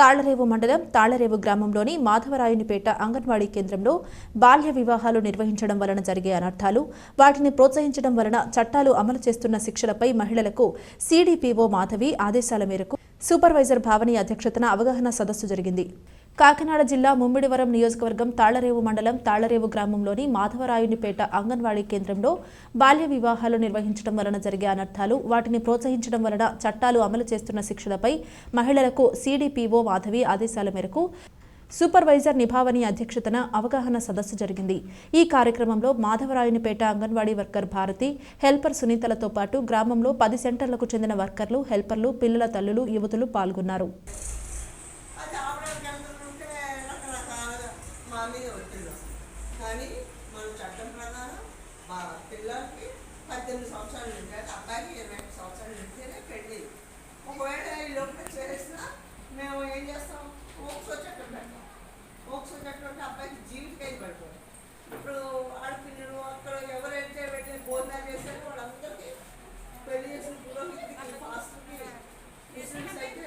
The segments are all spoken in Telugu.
తాళ్ళరేవు మండలం తాళ్ళరేవు గ్రామంలోని మాధవరాయునిపేట అంగన్వాడీ కేంద్రంలో బాల్య వివాహాలు నిర్వహించడం వలన జరిగే అనర్థాలు వాటిని ప్రోత్సహించడం వలన చట్టాలు అమలు చేస్తున్న శిక్షలపై మహిళలకు సీడీపీఓ మాధవి ఆదేశాల మేరకు సూపర్వైజర్ భావని అధ్యక్షతన అవగాహన సదస్సు జరిగింది. కాకినాడ జిల్లా ముమ్మిడివరం నియోజకవర్గం తాళ్ళరేవు మండలం తాళ్ళరేవు గ్రామంలోని మాధవరాయునిపేట అంగన్వాడీ కేంద్రంలో బాల్య వివాహాలు నిర్వహించడం వలన జరిగే అనర్థాలు వాటిని ప్రోత్సహించడం వలన చట్టాలు అమలు చేస్తున్న శిక్షలపై మహిళలకు సీడీపీఓ మాధవి ఆదేశాల మేరకు సూపర్వైజర్ నిభావని అధ్యక్షతన అవగాహన సదస్సు జరిగింది. ఈ కార్యక్రమంలో మాధవరాయునిపేట అంగన్వాడీ వర్కర్ భారతి హెల్పర్ సునీతలతో పాటు గ్రామంలో పది సెంటర్లకు చెందిన వర్కర్లు హెల్పర్లు పిల్లల తల్లులు యువతులు పాల్గొన్నారు. మీద ఒత్తిడి వస్తుంది కానీ మన చట్టం ప్రకారం మా పిల్లలకి పద్దెనిమిది సంవత్సరాలు నిండాక అబ్బాయికి ఇరవై ఐదు సంవత్సరాలు నిండితేనే పెళ్ళి ఒకవేళ ఈ లోపల చేసినా మేము ఏం చేస్తాం? ఓక్సో చట్టం పెడతాం. ఓక్సో చట్టం అంటే అబ్బాయికి జీవితకై పడుతుంది ఇప్పుడు ఆడపిల్లలు అక్కడ ఎవరైతే వెళ్ళి భోజనాలు చేశారో వాళ్ళందరికీ పెళ్ళి చేసిన పురోహితుడికి పాస్టర్కి అయితే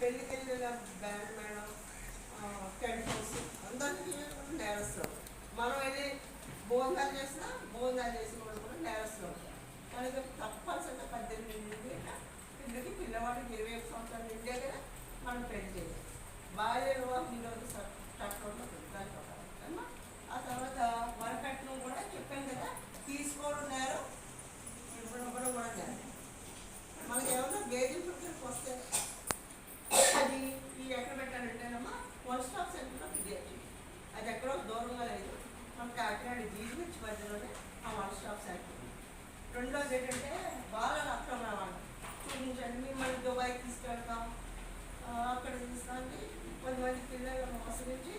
పెళ్ళికి వెళ్ళిన బ్యాండ్ మేడం టెంటల్స్ అందరికీ నేరస్తారు మనం వెళ్ళి భోజనాలు చేసినా భోజనాలు చేసిన వాళ్ళు కూడా నేరస్తారు కనుక తప్పనిసరిగా పద్దెనిమిది నుండి పిల్లకి పిల్లవాడికి ఇరవై సంవత్సరాలు నిండే మనం పెళ్ళి చేయాలి. బాల్య వివాహం ఈరోజు రెండోది ఏంటంటే బాగా అక్రమణ వాళ్ళు చూపించండి మిమ్మల్ని దుబాయ్ తీసుకెళ్తాం. అక్కడ తీసుకొని కొంతమంది పిల్లలు మోసగించి